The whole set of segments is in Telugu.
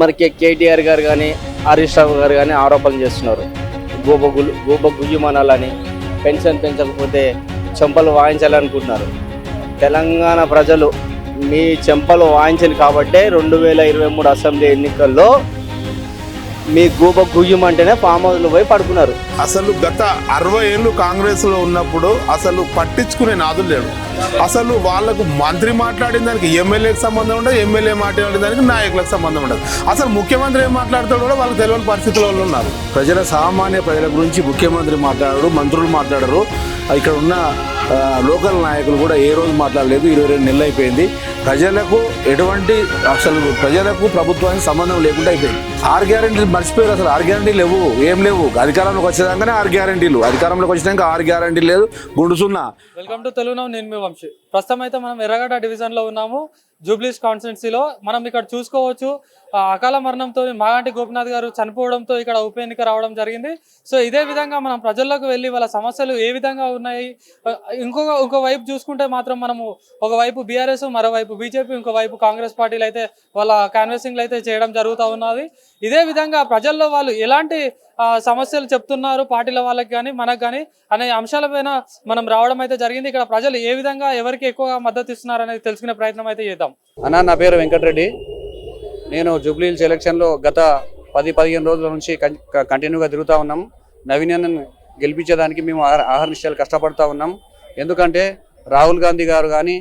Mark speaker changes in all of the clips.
Speaker 1: మరి కే కేటీఆర్ గారు కానీ హరీష్ రావు గారు కానీ ఆరోపణలు చేస్తున్నారు. గోబగులు గులు గుయ్యమనాలని పెన్షన్ పెంచకపోతే చెంపలు వాయించాలనుకుంటున్నారు. తెలంగాణ ప్రజలు మీ చెంపలు వాయించింది కాబట్టే రెండు వేల ఇరవై మూడు అసెంబ్లీ ఎన్నికల్లో మీ గూబ గుయ్యమంటేనే ఫామ్ హౌస్లో పోయి పడుకున్నారు.
Speaker 2: అసలు గత అరవై ఏళ్ళు కాంగ్రెస్లో ఉన్నప్పుడు అసలు పట్టించుకునే నాదులు లేడు అసలు వాళ్ళకు మంత్రి మాట్లాడిన దానికి ఎమ్మెల్యేకి సంబంధం ఉండదు ఎమ్మెల్యే మాట్లాడిన దానికి నాయకులకు సంబంధం ఉండదు. అసలు ముఖ్యమంత్రి ఏం మాట్లాడతాడో కూడా వాళ్ళకి తెలియని పరిస్థితుల్లో వాళ్ళు ఉన్నారు.
Speaker 3: ప్రజల సామాన్య ప్రజల గురించి ముఖ్యమంత్రి మాట్లాడరు మంత్రులు మాట్లాడరు. ఇక్కడ ఉన్న లోకల్ నాయకులు కూడా ఏ రోజు మాట్లాడలేదు ఇరవై రెండు నెలలు అయిపోయింది. ప్రజలకు ఎటువంటి అసలు ప్రజలకు ప్రభుత్వానికి సంబంధం లేకుండా అయిపోయింది. ఆరు గ్యారంటీలు మర్చిపోయారు అసలు. ఆరు గ్యారంటీలు లేవు ఏం లేవు. అధికారంలోకి వచ్చేదాకానే ఆరు గ్యారంటీలు. అధికారంలోకి వచ్చినాక ఆరు గ్యారంటీలు లేదు. గుండు సున్నా
Speaker 4: వెల్కమ్ టు తెలుగు నేను మీ వంశీ. ప్రస్తుతం అయితే మనం ఎర్రగడ్డ డివిజన్లో ఉన్నాము. జూబ్లీస్ కాన్స్టిట్యున్సీలో. మనం ఇక్కడ చూసుకోవచ్చు అకాల మరణంతో మాగంటి గోపినాథ్ గారు చనిపోవడంతో ఇక్కడ ఉప ఎన్నిక రావడం జరిగింది. సో ఇదే విధంగా మనం ప్రజల్లోకి వెళ్ళి వాళ్ళ సమస్యలు ఏ విధంగా ఉన్నాయి? ఇంకొక ఒక వైపు చూసుకుంటే మాత్రం మనము ఒకవైపు బీఆర్ఎస్ మరోవైపు బీజేపీ ఇంకోవైపు కాంగ్రెస్ పార్టీలు అయితే వాళ్ళ కాన్వెసింగ్లు అయితే చేయడం జరుగుతూ ఉన్నది. ఇదే విధంగా ప్రజల్లో వాళ్ళు ఎలాంటి సమస్యలు చెప్తున్నారు పార్టీల వాళ్ళకి కానీ మనకు కానీ అనే అంశాలపైన మనం రావడం అయితే జరిగింది. ఇక్కడ ప్రజలు ఏ విధంగా ఎవరికి ఎక్కువగా మద్దతు ఇస్తున్నారు అనేది తెలుసుకునే ప్రయత్నం అయితే చేద్దాం.
Speaker 1: అన్న నా పేరు వెంకటరెడ్డి. నేను జూబ్లీహిల్స్ ఎలక్షన్లో గత పది పదిహేను రోజుల నుంచి కంటిన్యూగా తిరుగుతూ ఉన్నాం. నవీనను గెలిపించేదానికి మేము ఆహరించాలి కష్టపడుతూ ఉన్నాం. ఎందుకంటే రాహుల్ గాంధీ గారు కానీ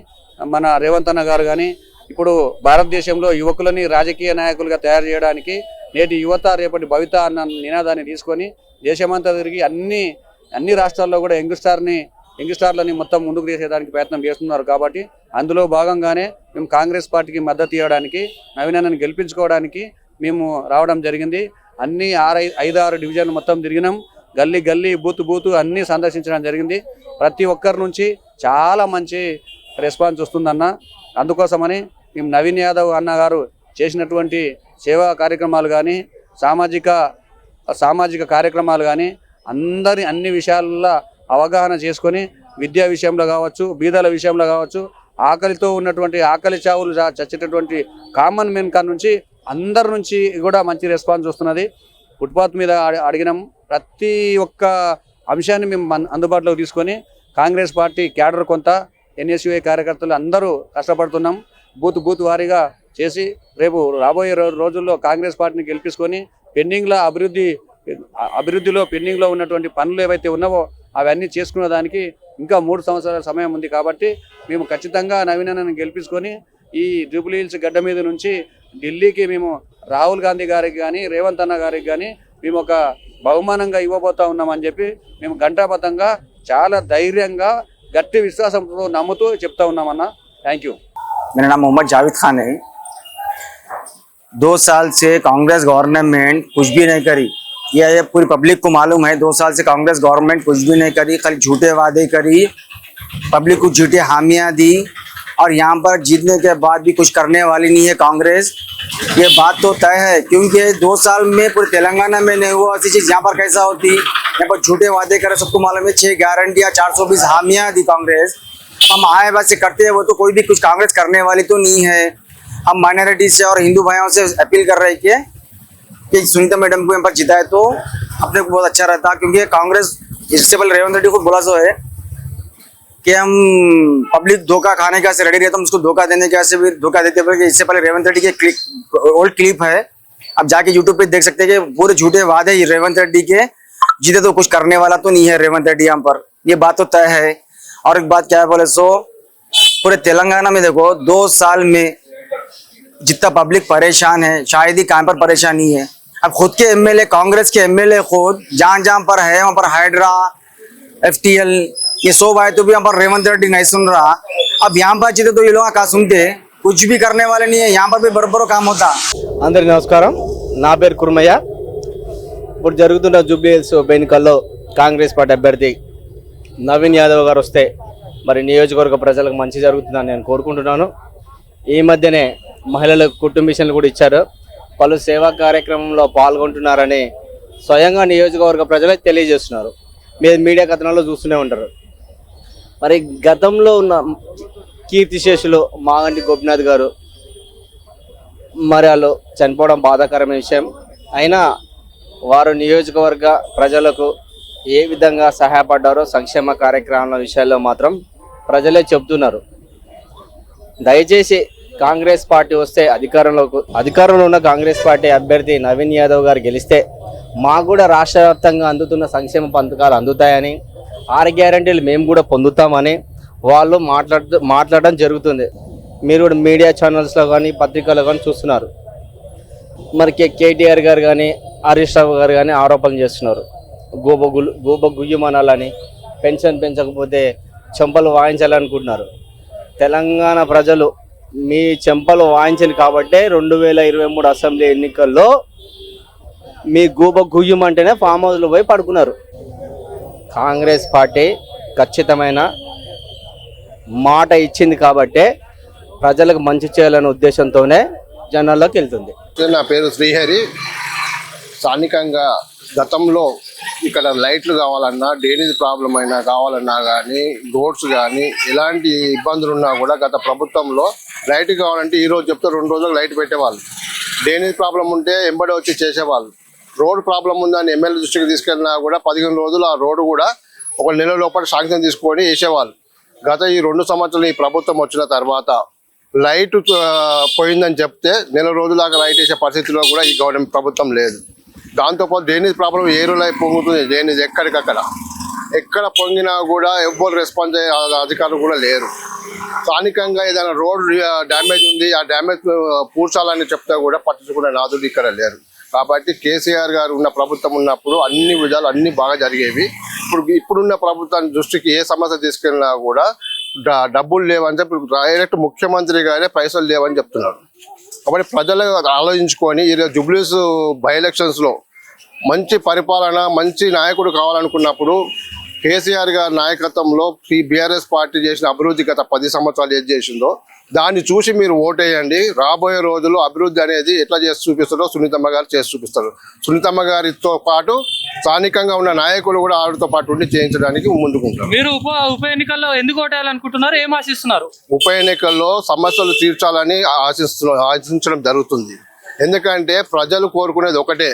Speaker 1: మన రేవంత్ అన్న గారు కానీ ఇప్పుడు భారతదేశంలో యువకులని రాజకీయ నాయకులుగా తయారు చేయడానికి నేటి యువత రేపటి భవిత అన్న నినాదాన్ని తీసుకొని దేశమంతా తిరిగి అన్ని అన్ని రాష్ట్రాల్లో కూడా యంగ్ స్టార్ని యంగ్ స్టార్లని మొత్తం ముందుకు తీసేదానికి ప్రయత్నం చేస్తున్నారు కాబట్టి అందులో భాగంగానే మేము కాంగ్రెస్ పార్టీకి మద్దతు ఇవ్వడానికి నవీనాన్ని గెలిపించుకోవడానికి మేము రావడం జరిగింది. అన్ని ఆరు ఐదు ఆరు డివిజన్లు మొత్తం తిరిగినాం. గల్లీ గల్లీ బూత్ బూత్ అన్నీ సందర్శించడం జరిగింది. ప్రతి ఒక్కరి నుంచి చాలా మంచి రెస్పాన్స్ వస్తుందన్న. అందుకోసమని మేము నవీన్ యాదవ్ అన్న గారు చేసినటువంటి సేవా కార్యక్రమాలు కానీ సామాజిక సామాజిక కార్యక్రమాలు కానీ అందరి అన్ని విషయాల్లో అవగాహన చేసుకొని విద్యా విషయంలో కావచ్చు బీదల విషయంలో కావచ్చు ఆకలితో ఉన్నటువంటి ఆకలి చావులు చచ్చేటటువంటి కామన్ మెన్ కాడ నుంచి అందరి నుంచి కూడా మంచి రెస్పాన్స్ వస్తున్నది. ఫుట్పాత్ మీద అడిగినాం. ప్రతి ఒక్క అంశాన్ని మేము అందుబాటులోకి తీసుకొని కాంగ్రెస్ పార్టీ క్యాడర్ కొంత ఎన్ఎస్యుఐ కార్యకర్తలు అందరూ కష్టపడుతున్నాం. బూత్ బూత్ వారీగా చేసి రేపు రాబోయే రో- రోజుల్లో కాంగ్రెస్ పార్టీని గెలిపించుకొని పెండింగ్లో అభివృద్ధి అభివృద్ధిలో పెండింగ్లో ఉన్నటువంటి పనులు ఏవైతే ఉన్నావో అవన్నీ చేసుకునే దానికి ఇంకా మూడు సంవత్సరాల సమయం ఉంది కాబట్టి మేము ఖచ్చితంగా నవీనన్నను గెలిపించుకొని ఈ జూబ్లీ హిల్స్ గడ్డ మీద నుంచి ఢిల్లీకి మేము రాహుల్ గాంధీ గారికి కానీ రేవంత్ అన్న గారికి కానీ మేము ఒక బహుమానంగా ఇవ్వబోతా ఉన్నామని చెప్పి మేము గంటాబద్ధంగా చాలా ధైర్యంగా గట్టి విశ్వాసంతో నమ్ముతూ చెప్తా ఉన్నామన్న థ్యాంక్ యూ
Speaker 5: मेरा नाम मोहम्मद जावेद खान है दो साल से कांग्रेस गवर्नमेंट कुछ भी नहीं करी। यह पूरी पब्लिक को मालूम है, दो साल से कांग्रेस गवर्नमेंट कुछ भी नहीं करी, खाली झूठे वादे करी, पब्लिक को झूठे हामियाँ दी, और यहाँ पर जीतने के बाद भी कुछ करने वाली नहीं है कांग्रेस। ये बात तो तय है, क्योंकि दो साल में पूरे तेलंगाना में नहीं हुआ, ऐसी चीज़ यहाँ पर कैसा होती? यहाँ पर झूठे वादे करे, सबको मालूम है, छह गारंटियाँ, चार सौ बीस हामियाँ दी कांग्रेस। हम आए वैसे करते हैं, वो तो कोई भी कुछ कांग्रेस करने वाली तो नहीं है। हम माइनॉरिटी से और हिंदू भाइयों से अपील कर रहे हैं कि सुनीता मैडम को यहाँ पर जिताए तो अपने को बहुत अच्छा रहता, क्योंकि कांग्रेस इससे पहले रेवंत रेड्डी को बोला सो है कि हम पब्लिक धोखा खाने का रेडी रहता, हम उसको धोखा देने का से भी धोखा देते हुए इससे पहले रेवंत रेड्डी के क्लिप ओल्ड क्लिप है। आप जाके यूट्यूब पे देख सकते हैं कि पूरे झूठे वादे रेवंत रेड्डी के, जीते तो कुछ करने वाला तो नहीं है रेवंत रेड्डी यहाँ पर। ये बात तो तय है। और एक बात क्या है बोले सो, पूरे तेलंगाना में देखो, दो साल में जितना पब्लिक परेशान है शायद ही कहाँ पर परेशानी है अब खुद के एमएलए कांग्रेस के एमएलए खुद जहाँ जहाँ पर है वहाँ पर हाइड्रा एफटीएल ये सब आए तो भी यहाँ पर रेवंत रेड्डी नहीं सुन रहा अब यहाँ पर जीते तो ये लोग कहा सुनते कुछ भी करने वाले नहीं है यहाँ पर भी बराबर काम होता
Speaker 1: అందరికి నమస్కారం నా పేరు కుర్మయ్య ఇప్పుడు జరుగుతున్న జూబ్లీ హిల్స్ ఉప ఎన్నికల్లో కాంగ్రెస్ పార్టీ అభ్యర్థి నవీన్ యాదవ్ గారు వస్తే మరి నియోజకవర్గ ప్రజలకు మంచి జరుగుతుందని నేను కోరుకుంటున్నాను ఈ మధ్యనే మహిళలకు కుటుంబిషన్లు కూడా ఇచ్చారు. పలు సేవా కార్యక్రమంలో పాల్గొంటున్నారని స్వయంగా నియోజకవర్గ ప్రజలే తెలియజేస్తున్నారు. మీరు మీడియా కథనాల్లో చూస్తూనే ఉంటారు. మరి గతంలో ఉన్న కీర్తిశేషులు మాగంటి గోపినాథ్ గారు
Speaker 6: మరి వాళ్ళు చనిపోవడం బాధాకరమైన విషయం. అయినా వారు నియోజకవర్గ ప్రజలకు ఏ విధంగా సహాయపడ్డారో సంక్షేమ కార్యక్రమాల విషయాల్లో మాత్రం ప్రజలే చెబుతున్నారు. దయచేసి కాంగ్రెస్ పార్టీ వస్తే అధికారంలోకి అధికారంలో ఉన్న కాంగ్రెస్ పార్టీ అభ్యర్థి నవీన్ యాదవ్ గారు గెలిస్తే మాకు కూడా రాష్ట్ర వ్యాప్తంగా అందుతున్న సంక్షేమ పథకాలు అందుతాయని ఆరు గ్యారంటీలు మేము కూడా పొందుతామని వాళ్ళు మాట్లాడుతూ మాట్లాడడం జరుగుతుంది. మీరు కూడా మీడియా ఛానల్స్లో కానీ పత్రికల్లో కానీ చూస్తున్నారు. మరి కేటీఆర్ గారు కానీ హరీష్ రావు గారు కానీ ఆరోపణలు చేస్తున్నారు. గోబ గులు గోబ గుయ్యమనాలని పెన్షన్ పెంచకపోతే చెంపలు వాయించాలనుకుంటున్నారు. తెలంగాణ ప్రజలు మీ చెంపలు వాయించింది కాబట్టే రెండు వేల ఇరవై మూడు అసెంబ్లీ ఎన్నికల్లో మీ గూబ గుయ్యమంటేనే ఫామ్ హౌస్లో పోయి పడుకున్నారు. కాంగ్రెస్ పార్టీ ఖచ్చితమైన మాట ఇచ్చింది కాబట్టే ప్రజలకు మంచి చేయాలనే ఉద్దేశంతోనే జనాల్లోకి వెళ్తుంది.
Speaker 7: నా పేరు శ్రీహరి. స్థానికంగా గతంలో ఇక్కడ లైట్లు కావాలన్నా డ్రైనేజ్ ప్రాబ్లం అయినా కావాలన్నా కానీ రోడ్స్ కానీ ఎలాంటి ఇబ్బందులు ఉన్నా కూడా గత ప్రభుత్వంలో లైట్ కావాలంటే ఈ రోజు చెప్తే రెండు రోజులు లైట్ పెట్టేవాళ్ళు. డ్రైనేజ్ ప్రాబ్లం ఉంటే ఎంబడి వచ్చి చేసేవాళ్ళు. రోడ్ ప్రాబ్లం ఉందని ఎమ్మెల్యే దృష్టికి తీసుకెళ్ళినా కూడా పదిహేను రోజులు ఆ రోడ్డు కూడా ఒక నెల లోపల శాంక్షన్ తీసుకొని వేసేవాళ్ళు. గత ఈ రెండు సంవత్సరాలు ఈ ప్రభుత్వం వచ్చిన తర్వాత లైట్ పోయిందని చెప్తే నెల రోజులాగా లైట్ వేసే పరిస్థితిలో కూడా ఈ గవర్నమెంట్ ప్రభుత్వం లేదు. దాంతోపాటు డ్రైనేజ్ ప్రాబ్లం ఏరులై పొంగుతుంది డ్రైనేజ్ ఎక్కడికక్కడ. ఎక్కడ పొంగినా కూడా ఎవ్వరు రెస్పాన్స్ అయ్యే అధికారులు కూడా లేరు. స్థానికంగా ఏదైనా రోడ్ డ్యామేజ్ ఉంది. ఆ డ్యామేజ్ పూడ్చాలని చెప్తే కూడా పట్టించుకునే నాదులు ఇక్కడ లేరు. కాబట్టి కేసీఆర్ గారు ఉన్న ప్రభుత్వం ఉన్నప్పుడు అన్ని విధాలు అన్ని బాగా జరిగేవి. ఇప్పుడు ఇప్పుడున్న ప్రభుత్వాన్ని దృష్టికి ఏ సమస్య తీసుకెళ్ళినా కూడా డబ్బులు లేవని చెప్పి డైరెక్ట్ ముఖ్యమంత్రి గారే పైసలు లేవని చెప్తున్నారు. కాబట్టి ప్రజలు ఆలోచించుకొని ఈరోజు జుబ్లీస్ బై ఎలక్షన్స్లో మంచి పరిపాలన మంచి నాయకుడు కావాలనుకున్నప్పుడు కేసీఆర్ గారి నాయకత్వంలో ఈ బీఆర్ఎస్ పార్టీ చేసిన అభివృద్ధి గత పది సంవత్సరాలు ఏది చేసిందో దాన్ని చూసి మీరు ఓటేయండి. రాబోయే రోజుల్లో అభివృద్ధి అనేది ఎట్లా చేసి చూపిస్తారో సునీతమ్మ గారు చేసి చూపిస్తారు. సునీతమ్మ గారితో పాటు స్థానికంగా ఉన్న నాయకులు కూడా ఆవిడతో పాటు ఉండి చేయించడానికి ముందుకుంటారు.
Speaker 4: మీరు ఉప ఉప ఎన్నికల్లో ఎందుకు ఓటేయాలనుకుంటున్నారు? ఏం ఆశిస్తున్నారు?
Speaker 7: ఉప ఎన్నికల్లో సమస్యలు తీర్చాలని ఆశిస్తు ఆశించడం జరుగుతుంది. ఎందుకంటే ప్రజలు కోరుకునేది ఒకటే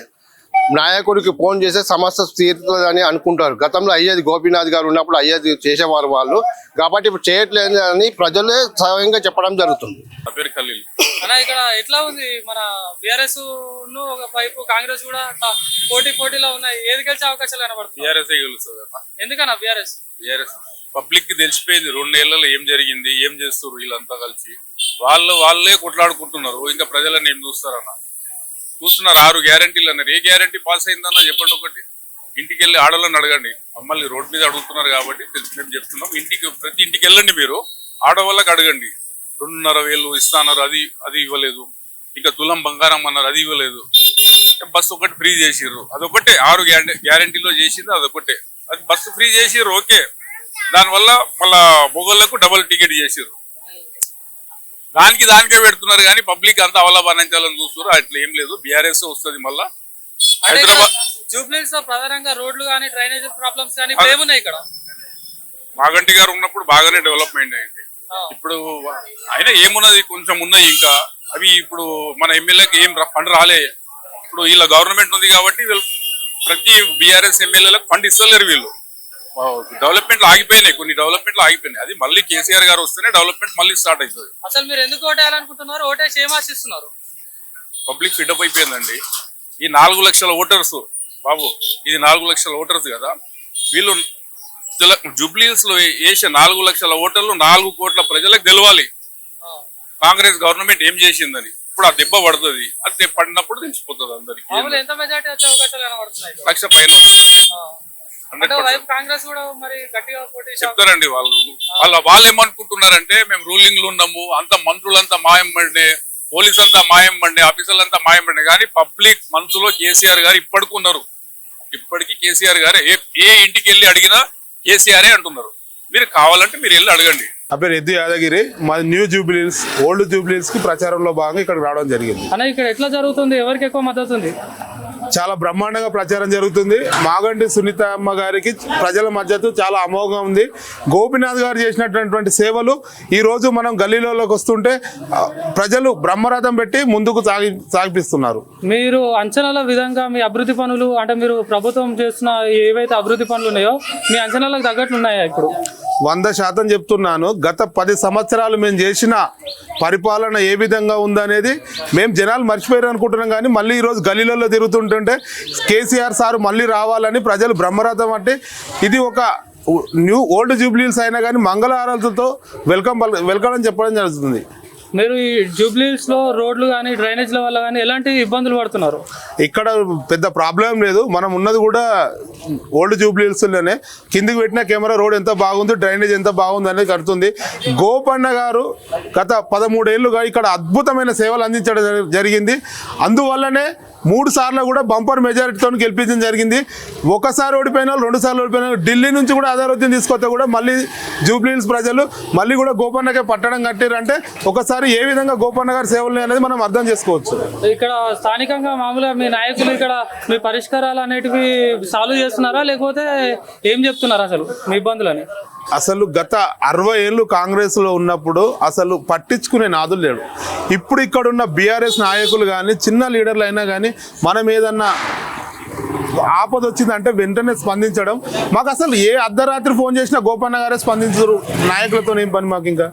Speaker 7: నాయకుడికి ఫోన్ చేసే సమస్య తీరుతుందని అనుకుంటారు. గతంలో అయ్యేది గోపీనాథ్ గారు ఉన్నప్పుడు అయ్యేది చేసేవారు వాళ్ళు. కాబట్టి ఇప్పుడు చేయట్లేదు అని ప్రజలే స్వయంగా చెప్పడం జరుగుతుంది.
Speaker 4: ఇక్కడ ఎట్లా ఉంది? మన బీఆర్ఎస్ను ఒక వైపు కాంగ్రెస్ కూడా పోటీ పోటీలో ఉన్నాయి. ఏది గెలిచే అవకాశాలు కనబడుతుంది
Speaker 8: బీఆర్ఎస్ గెలుస్తుంది అన్న?
Speaker 4: ఎందుకన్నా బీఆర్ఎస్?
Speaker 8: బీఆర్ఎస్. పబ్లిక్కి తెలిసిపోయింది. రెండేళ్ళలో ఏం జరిగింది? ఏం చేస్తారు వీళ్ళంతా కలిసి? వాళ్ళు వాళ్ళే కొట్లాడుకుంటున్నారు. ఇంకా ప్రజలను ఏం చూస్తారన్న? చూస్తున్నారు ఆరు గ్యారంటీలు అన్నారు ఏ గ్యారంటీ పాస్ అయిందన్న చెప్పండి ఒకటి. ఇంటికి వెళ్ళి ఆడవాళ్ళని అడగండి. మమ్మల్ని రోడ్ మీద అడుగుతున్నారు కాబట్టి మేము చెప్తున్నాం. ఇంటికి ప్రతి ఇంటికి వెళ్ళండి మీరు. ఆడవాళ్ళకి అడగండి. రెండున్నర వేలు ఇస్తాన్నారు అది అది ఇవ్వలేదు. ఇంకా తులం బంగారం అన్నారు అది ఇవ్వలేదు. బస్సు ఒకటి ఫ్రీ చేసిర్రు. అదొకటే. ఆరు గ్యారంటీలో చేసింది అదొకటే. అది బస్సు ఫ్రీ చేసిర్రు ఓకే. దానివల్ల మళ్ళా మొగోళ్ళకు డబుల్ టికెట్ చేసిర్రు. దానికి దానికే పెడుతున్నారు కానీ పబ్లిక్ అంతా అవలబనించాలని చూస్తున్నారు. అట్లా ఏం లేదు. బీఆర్ఎస్ వస్తుంది మళ్ళా. హైదరాబాద్
Speaker 4: జూబ్లీస్లో ప్రధానంగా రోడ్లు కానీ డ్రైనేజ్ ప్రాబ్లమ్స్ కానీ ఏమున్నాయి ఇక్కడ?
Speaker 8: మాగంటి గారు ఉన్నప్పుడు బాగానే డెవలప్మెంట్ అయింది. ఇప్పుడు అయినా ఏమున్నది? కొంచెం ఉన్నాయి ఇంకా. అవి ఇప్పుడు మన ఎమ్మెల్యేకి ఏం ఫండ్ రాలే. ఇప్పుడు వీళ్ళ గవర్నమెంట్ ఉంది కాబట్టి వీళ్ళు ప్రతి బీఆర్ఎస్ ఎమ్మెల్యేలకు ఫండ్ ఇస్తలేరు వీళ్ళు. డెవలప్మెంట్ ఆగిపోయినాయి కొన్ని డెవలప్మెంట్లు ఆగిపోయినాయి. అది మళ్ళీ కేసీఆర్ గారు వస్తేనే డెవలప్మెంట్ మళ్ళీ స్టార్ట్ అవుతుంది.
Speaker 4: అసలు మీరు ఎందుకు ఓటేయాలనుకుంటున్నారు? ఓటేసి ఏం ఆశిస్తున్నారు
Speaker 8: పబ్లిక్ ఫిటప్ అయిపోయిందండి. ఈ నాలుగు లక్షల ఓటర్స్ బాబు ఇది నాలుగు లక్షల ఓటర్స్ కదా. వీళ్ళు జూబ్లీస్లో వేసే నాలుగు లక్షల ఓటర్లు నాలుగు కోట్ల ప్రజలకు తెలవాలి. కాంగ్రెస్ గవర్నమెంట్ ఏం చేసిందని. ఇప్పుడు ఆ దెబ్బ పడుతుంది. అది పడినప్పుడు తెలిసిపోతుంది అందరికి? లక్ష పైన
Speaker 4: ఆ.
Speaker 8: హండ్రెడ్
Speaker 4: అంటే వైపు కాంగ్రెస్ కూడా మరి గట్టిగా పోటీ చేసే
Speaker 8: చెప్తారండి వాళ్ళు. వాళ్ళ వాళ్ళు ఏమనుకుంటున్నారంటే మేము రూలింగ్లో ఉన్నాము అంత మంత్రులంతా మాయం పడినే పోలీస్ అంతా మాయం పడినే ఆఫీసర్లు అంతా మాయం పడినే కానీ పబ్లిక్ మనసులో కేసీఆర్ గారు ఇప్పటికి ఉన్నారు. ఇప్పటికీ కేసీఆర్ గారే ఏ ఏ ఇంటికి వెళ్ళి అడిగినా కేసీఆరే అంటున్నారు. మీరు కావాలంటే మీరు వెళ్ళి అడగండి.
Speaker 2: నా పేరు ఎద్దు యాదగిరి. మాది న్యూ జూబిలీస్ ఓల్డ్ జూబిలీస్కి ప్రచారంలో భాగంగా ఇక్కడికి రావడం జరిగింది.
Speaker 4: అన్న ఇక్కడ ఎట్లా జరుగుతుంది? ఎవరికి ఎక్కువ మద్దతు ఉంది?
Speaker 2: చాలా బ్రహ్మాండంగా ప్రచారం జరుగుతుంది. మాగంటి సునీత అమ్మ గారికి ప్రజల మద్దతు చాలా అమోఘంగా ఉంది. గోపినాథ్ గారు చేసినటువంటి సేవలు ఈరోజు మనం గల్లీలోకి వస్తుంటే ప్రజలు బ్రహ్మరథం పెట్టి ముందుకు సాగి సాగిపిస్తున్నారు.
Speaker 4: మీరు అంచనాల విధంగా మీ అభివృద్ధి పనులు అంటే మీరు ప్రభుత్వం చేస్తున్న ఏవైతే అభివృద్ధి పనులు ఉన్నాయో మీ అంచనాలకు తగ్గట్లు ఉన్నాయా ఇప్పుడు?
Speaker 2: వంద శాతం చెప్తున్నాను. గత పది సంవత్సరాలు మేము చేసిన పరిపాలన ఏ విధంగా ఉందనేది మేము జనాలు మర్చిపోయారు అనుకుంటున్నాం కానీ మళ్ళీ ఈరోజు గలీలలో తిరుగుతుంటుంటే కేసీఆర్ సార్ మళ్ళీ రావాలని ప్రజలు బ్రహ్మరథం అంటే ఇది ఒక న్యూ ఓల్డ్ జూబ్లీస్ అయినా కానీ మంగళహారతులతో వెల్కమ్ వెల్కమ్ అని చెప్పడం జరుగుతుంది.
Speaker 4: మీరు ఈ జూబ్లీస్లో రోడ్లు కానీ డ్రైనేజ్ల వల్ల కానీ ఎలాంటి ఇబ్బందులు పడుతున్నారు?
Speaker 2: ఇక్కడ పెద్ద ప్రాబ్లం లేదు. మనం ఉన్నది కూడా ఓల్డ్ జూబ్లీస్లోనే కిందికి పెట్టిన కెమెరా రోడ్ ఎంత బాగుంది డ్రైనేజ్ ఎంత బాగుంది అనేది కడుతుంది. గోపన్న గారు గత పదమూడేళ్ళుగా ఇక్కడ అద్భుతమైన సేవలు అందించడం జరిగింది. అందువల్లనే మూడు సార్లు కూడా బంపర్ మెజారిటీతో గెలిపించడం జరిగింది. ఒకసారి ఓడిపోయిన రెండు సార్లు ఓడిపోయిన ఢిల్లీ నుంచి కూడా ఆధారవద్యం తీసుకొస్తే కూడా మళ్ళీ జూబ్లీహిల్స్ ప్రజలు మళ్ళీ కూడా గోపన్నకే పట్టడం కట్టారంటే ఒకసారి ఏ విధంగా గోపన్న గారి సేవలు అనేది మనం అర్థం చేసుకోవచ్చు.
Speaker 4: ఇక్కడ స్థానికంగా మామూలుగా మీ నాయకులు ఇక్కడ మీ పరిష్కారాలు అనేటివి సాల్వ్ చేస్తున్నారా? లేకపోతే ఏం చెప్తున్నారా అసలు మీ ఇబ్బందులని?
Speaker 2: అసలు గత అరవై ఏళ్ళు కాంగ్రెస్లో ఉన్నప్పుడు అసలు పట్టించుకునే నాదులు లేడు. ఇప్పుడు ఇక్కడున్న బీఆర్ఎస్ నాయకులు కానీ చిన్న లీడర్లు అయినా కానీ మనం ఏదన్నా ఆపద వచ్చిందంటే వెంటనే స్పందించడం. మాకు అసలు ఏ అర్ధరాత్రి ఫోన్ చేసినా గోపన్న గారే స్పందించరు. నాయకులతో ఏం పని మాకు ఇంకా?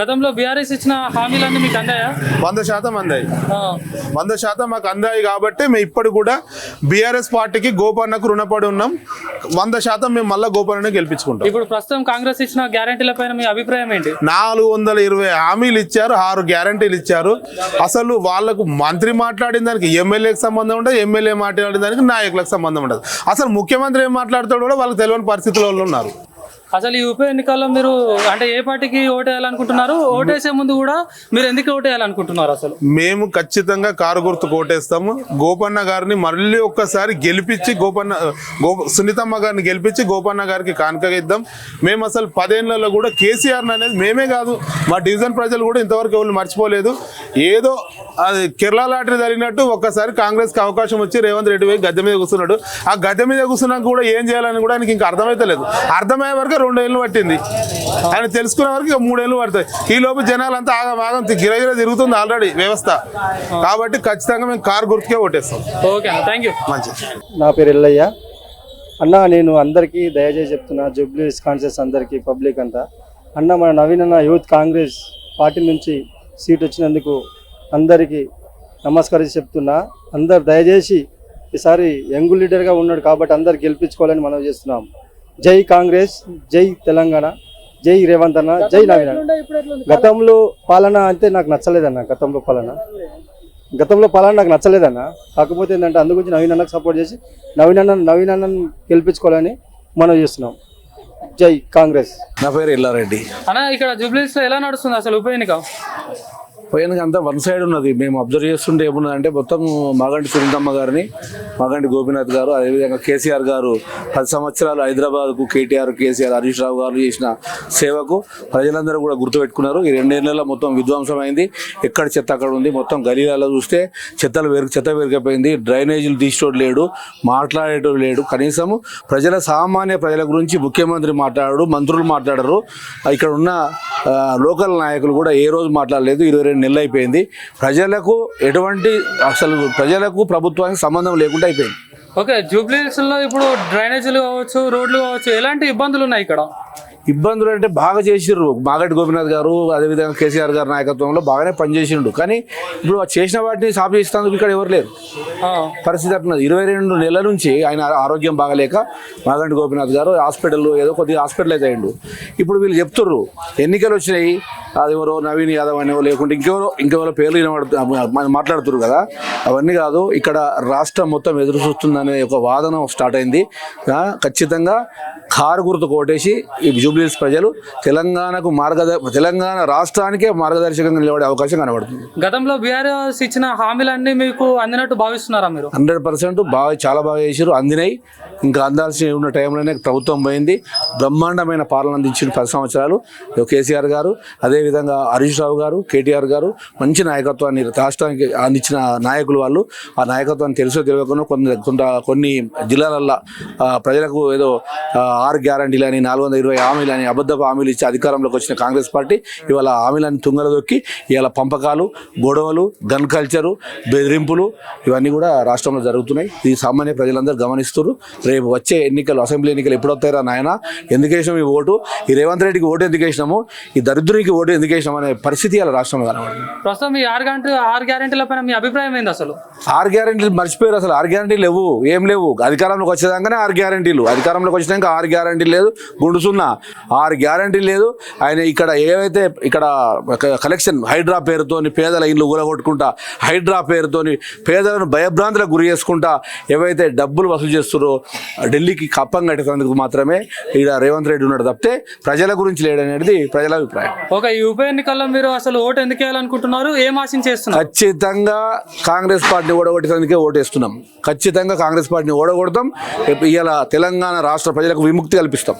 Speaker 4: గతంలో బీఆర్ఎస్ ఇచ్చిన హామీలన్నీ మీకు అందాయా?
Speaker 2: వంద శాతం అందాయి. వంద శాతం మాకు అందాయి కాబట్టి మేము ఇప్పుడు కూడా బీఆర్ఎస్ పార్టీకి గోపన్నకు రుణపడి ఉన్నాం. వంద శాతం మేము మళ్ళీ గోపన్ననే గెలిపించుకుంటాం.
Speaker 4: ఇప్పుడు ప్రస్తుతం కాంగ్రెస్ ఇచ్చిన గ్యారంటీల పైన మీ అభిప్రాయం ఏంటి?
Speaker 2: నాలుగు వందల ఇరవై హామీలు ఇచ్చారు ఆరు గ్యారంటీలు ఇచ్చారు. అసలు వాళ్ళకు మంత్రి మాట్లాడిన దానికి ఎమ్మెల్యేకి సంబంధం ఉండదు ఎమ్మెల్యే మాట్లాడిన దానికి నాయకులకు సంబంధం ఉండదు. అసలు ముఖ్యమంత్రి ఏం మాట్లాడతాడో కూడా వాళ్ళకి తెలియని పరిస్థితుల్లో ఉన్నారు.
Speaker 4: అసలు ఈ ఉప ఎన్నికల్లో మీరు అంటే ఏ పార్టీకి ఓటేయాలనుకుంటున్నారు? ఓటేసే ముందు కూడా మీరు ఎందుకు ఓటేయాలనుకుంటున్నారు అసలు?
Speaker 2: మేము ఖచ్చితంగా కారు గుర్తు కోటేస్తాము. గోపన్న గారిని మళ్ళీ ఒక్కసారి గెలిపించి గోపన్న గో సునీతమ్మ గారిని గెలిపించి గోపన్న గారికి కానుక ఇద్దాం. మేము అసలు పదేళ్ళలో కూడా కేసీఆర్ అనేది మేమే కాదు. మా డివిజన్ ప్రజలు కూడా ఇంతవరకు ఎవరు మర్చిపోలేదు. ఏదో అది కేరళ లాటరీ జరిగినట్టు ఒక్కసారి కాంగ్రెస్కి అవకాశం వచ్చి రేవంత్ రెడ్డి పోయి గద్దె మీద కూర్చున్నాడు. ఆ గద్దె మీద కూర్చున్నాక కూడా ఏం చేయాలని కూడా ఆయనకి ఇంకా అర్థమైతే లేదు. అర్థమయ్యే వరకు రెండు ఏళ్ళు పట్టింది. ఆయన తెలుసుకునే వరకు ఇక మూడేళ్ళు పడతాయి. ఈ లోపు జనాలంతా ఆగం ఆగం గిరగిర తిరుగుతుంది ఆల్రెడీ వ్యవస్థ. కాబట్టి ఖచ్చితంగా మేము కారు గుర్తుకే ఓటేస్తాం
Speaker 4: ఓకే థ్యాంక్ యూ.
Speaker 2: మంచిది.
Speaker 9: నా పేరు ఎల్లయ్య. అన్న నేను అందరికీ దయచేసి చెప్తున్నా జూబ్లీస్ కాన్షియస్ అందరికీ పబ్లిక్ అంతా. అన్న మన నవీన్ అన్న యూత్ కాంగ్రెస్ పార్టీ నుంచి సీట్ వచ్చినందుకు అందరికీ నమస్కరించి చెప్తున్నా. అందరు దయచేసి ఈసారి యంగ్ లీడర్గా ఉన్నాడు కాబట్టి అందరు గెలిపించుకోవాలని మనం చేస్తున్నాం. జై కాంగ్రెస్ జై తెలంగాణ జై రేవంత్ అన్న జై నవీన్ అన్న. గతంలో పాలన అంటే నాకు నచ్చలేదన్న గతంలో పాలన. గతంలో పాలన నాకు నచ్చలేదన్న. కాకపోతే ఏంటంటే అందు గురించి నవీన్ అన్నకు సపోర్ట్ చేసి నవీన్ అన్న నవీన్ అన్నను గెలిపించుకోవాలని మనం చేస్తున్నాం. జై కాంగ్రెస్.
Speaker 3: నా పేరు ఎల్లారెడ్డి
Speaker 4: అన్న ఇక్కడ జూబ్లీస్లో ఎలా నడుస్తుంది అసలు ఉప ఎన్నిక?
Speaker 3: పోయినకి అంతా వన్ సైడ్ ఉన్నది. మేము అబ్జర్వ్ చేస్తుంటే ఏమున్నదంటే మొత్తం మాగంటి సునీతమ్మ గారిని మాగంటి గోపీనాథ్ గారు అదేవిధంగా కేసీఆర్ గారు పది సంవత్సరాలు హైదరాబాద్కు కేటీఆర్ కేసీఆర్ హరీష్ రావు గారు చేసిన సేవకు ప్రజలందరూ కూడా గుర్తుపెట్టుకున్నారు ఈ రెండేళ్ళలో మొత్తం విధ్వంసమైంది ఎక్కడ చెత్త అక్కడ ఉంది? మొత్తం గలీలలో చూస్తే చెత్తలు వేరు చెత్త పెరిగిపోయింది. డ్రైనేజీలు తీసేటోడు లేడు మాట్లాడేటోడు లేడు. కనీసము ప్రజల సామాన్య ప్రజల గురించి ముఖ్యమంత్రి మాట్లాడాడు మంత్రులు మాట్లాడరు. ఇక్కడ ఉన్న లోకల్ నాయకులు కూడా ఏ రోజు మాట్లాడలేదు. ఇరవై రెండు నెలలు అయిపోయింది ప్రజలకు ఎటువంటి అసలు ప్రజలకు ప్రభుత్వానికి సంబంధం లేకుండా అయిపోయింది.
Speaker 4: ఓకే జూబ్లీ లో ఇప్పుడు డ్రైనేజీలు కావచ్చు రోడ్లు కావచ్చు ఎలాంటి ఇబ్బందులు ఉన్నాయి ఇక్కడ?
Speaker 3: ఇబ్బందులు అంటే బాగా చేసిర్రు. మాగటి గోపినాథ్ గారు అదేవిధంగా కేసీఆర్ గారి నాయకత్వంలో బాగానే పనిచేసిండు. కానీ ఇప్పుడు చేసిన వాటిని సాపు చేసేందుకు ఇక్కడ ఎవరు లేరు. పరిస్థితి అట్లున్నది ఇరవై రెండు నెలల నుంచి ఆయన ఆరోగ్యం బాగలేక మాగంటి గోపినాథ్ గారు హాస్పిటల్ ఏదో కొద్దిగా హాస్పిటలైజ్ అయ్యిండు ఇప్పుడు వీళ్ళు చెప్తుర్రు ఎన్నికలు వచ్చినాయి అది ఎవరో నవీన్ యాదవ్ అనేవో లేకుంటే ఇంకెవరో ఇంకెవరో పేర్లు వినబడుతు మనం మాట్లాడుతున్నారు కదా. అవన్నీ కాదు ఇక్కడ రాష్ట్రం మొత్తం ఎదురు చూస్తుందనే ఒక వాదన స్టార్ట్ అయింది. ఖచ్చితంగా కారు గుర్తు కోటేసి ఈ జూబ్లీస్ ప్రజలు తెలంగాణకు మార్గద తెలంగాణ రాష్ట్రానికే మార్గదర్శకంగా నిలబడే అవకాశం కనబడుతుంది.
Speaker 4: గతంలో బీఆర్ఎస్ ఇచ్చిన హామీలన్నీ మీకు అందినట్టు భావిస్తున్నారా మీరు?
Speaker 3: హండ్రెడ్ పర్సెంట్ బాగా చాలా బాగా చేశారు అందినాయి. ఇంకా అందాల్సి ఉన్న టైంలోనే ప్రభుత్వం పోయింది. బ్రహ్మాండమైన పాలన అందించిన పది సంవత్సరాలు. కేసీఆర్ గారు అదేవిధంగా హరీష్ రావు గారు కేటీఆర్ గారు మంచి నాయకత్వాన్ని రాష్ట్రానికి అందించిన నాయకులు వాళ్ళు. ఆ నాయకత్వాన్ని తెలుసో తెలియకుండా కొన్ని కొంత కొన్ని జిల్లాలల్లో ప్రజలకు ఏదో ఆరు గ్యారంటీలు అని నాలుగు వందల ఇరవై హామీలు అని అబద్ధపు హామీలు ఇచ్చి అధికారంలోకి వచ్చిన కాంగ్రెస్ పార్టీ ఇవాళ హామీలను తుంగలు దొక్కి ఇవాళ పంపకాలు గొడవలు గన్ కల్చరు బెదిరింపులు ఇవన్నీ కూడా రాష్ట్రంలో జరుగుతున్నాయి. ఇది సామాన్య ప్రజలందరూ గమనిస్తున్నారు రేపు వచ్చే ఎన్నికలు అసెంబ్లీ ఎన్నికలు ఎప్పుడు వస్తాయరా నాయన? ఎందుకు వేసినాం ఈ ఓటు? ఈ రేవంత్ రెడ్డికి ఓటు ఎందుకు వేసినాము? ఈ దరిద్రునికి ఓటు ఎందుకు వేసినాం అనే పరిస్థితి ఇలా రాష్ట్రంలో కనబడుతుంది
Speaker 4: ప్రస్తుతం ఈ ఆరు గంట ఆరు గ్యారెంటీల పైన మీ అభిప్రాయం ఏంది అసలు?
Speaker 3: ఆరు గ్యారంటీలు మర్చిపోయారు అసలు. ఆరు గ్యారంటీలు లేవు ఏం లేవు. అధికారంలోకి వచ్చేదాకానే ఆరు గ్యారంటీలు. అధికారంలోకి వచ్చినాక ఆరు గ్యారంటీలు లేదు. గుండు సున్నా ఆరు గ్యారంటీలు లేదు. ఆయన ఇక్కడ ఏవైతే ఇక్కడ కలెక్షన్ హైడ్రా పేరుతోని పేదల ఇల్లు ఊరగొట్టుకుంటా హైడ్రా పేరుతోని పేదలను భయభ్రాంతులకు గురి చేసుకుంటా ఏవైతే డబ్బులు వసూలు చేస్తారో ఢిల్లీకి కప్పం కట్టేందుకు మాత్రమే ఇక్కడ రేవంత్ రెడ్డి ఉన్నాడు తప్పితే ప్రజల గురించి లేడనేది ప్రజల అభిప్రాయం.
Speaker 4: ఒక ఈ ఉప ఎన్నికల్లో మీరు అసలు ఓటు ఎందుకు వేయాలనుకుంటున్నారు? ఏం ఆశించి చేస్తున్నారు
Speaker 3: ఖచ్చితంగా కాంగ్రెస్ పార్టీని ఓడగొట్టడానికే ఓటేస్తున్నాం. ఖచ్చితంగా కాంగ్రెస్ పార్టీని ఓడగొడతాం. ఇవాళ తెలంగాణ రాష్ట్ర ప్రజలకు విముక్తి కల్పిస్తాం.